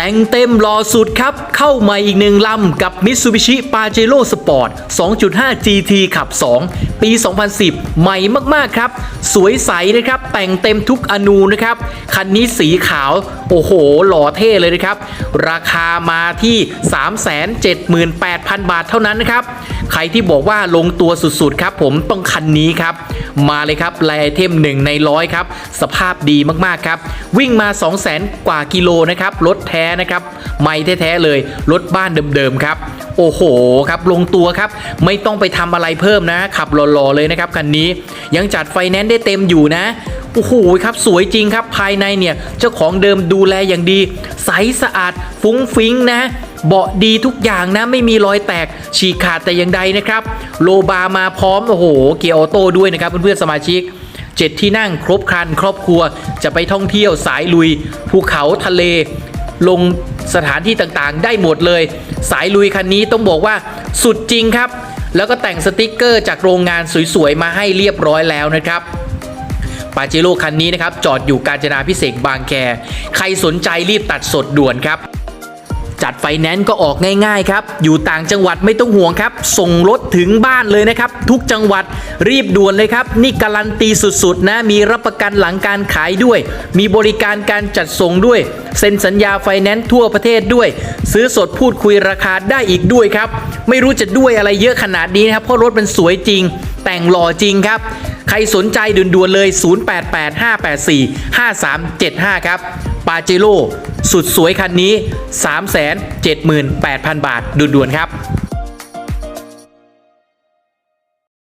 แต่งเต็มรอสุดครับ เข้ามาอีกหนึ่งลำกับ Mitsubishi Pajero Sport 2.5 GT ขับ 2 ปี 2010 ใหม่มาก ๆ ครับ สวยใสนะครับ แต่งเต็มทุกอนูนะครับ คันนี้สีขาว โอ้โห หล่อเท่เลยนะครับ ราคามาที่ 378,000 บาทเท่านั้นนะครับ ใครที่บอกว่าลงตัวสุด ๆ ครับ ผมต้องคันนี้ครับ มาเลยครับไลไอเทม1ในร้อยครับสภาพดีมากๆครับวิ่งมา 200,000กว่ากิโลนะครับรถแท้นะครับไม่แท้ๆเลยรถบ้านเดิมๆครับโอ้โหครับลงตัวครับไม่ต้องไปทำอะไรเพิ่มนะ ขับหล่อๆเลยนะครับคันนี้ยังจัดไฟแนนซ์ได้เต็มอยู่นะโอ้โหครับสวยจริงครับภายในเนี่ยเจ้าของเดิมดูแลอย่างดี ใสสะอาดฟุ้งฟิ้งนะ เบาะดีทุกอย่างนะไม่มีรอยแตกฉีกขาดแต่อย่างใดนะครับ โลบาร์มาพร้อมโอ้โหเกียร์ออโต้ด้วยนะครับเพื่อนๆสมาชิกเจ็ดที่นั่งครบครัน ครอบครัวจะไปท่องเที่ยวสายลุย ภูเขาทะเล ลงสถานที่ต่างๆ ได้หมดเลย สายลุยคันนี้ต้องบอกว่าสุดจริงครับ แล้วก็แต่งสติกเกอร์จากโรงงานสวยๆ มาให้เรียบร้อยแล้วนะครับปาเจโร่คันนี้นะครับ จอดอยู่กาญจนาพิเศษบางแค ใครสนใจรีบตัดสดด่วนครับ จัดไฟแนนซ์ก็ออกง่ายๆครับ อยู่ต่างจังหวัดไม่ต้องห่วงครับ ส่งรถถึงบ้านเลยนะครับ ทุกจังหวัดรีบด่วนเลยครับ นี่การันตีสุดๆนะ มีรับประกันหลังการขายด้วย มีบริการการจัดส่งด้วย เซ็นสัญญาไฟแนนซ์ทั่วประเทศด้วย ซื้อสดพูดคุยราคาได้อีกด้วยครับ ไม่รู้จะด้วยอะไรเยอะขนาดนี้นะครับ เพราะรถมันสวยจริง แต่งหล่อจริงครับ ใครสนใจด่วนๆเลย 0885845375 ครับ ปาเจโร่สุดสวยคันนี้ 378,000 บาทด่วนๆครับ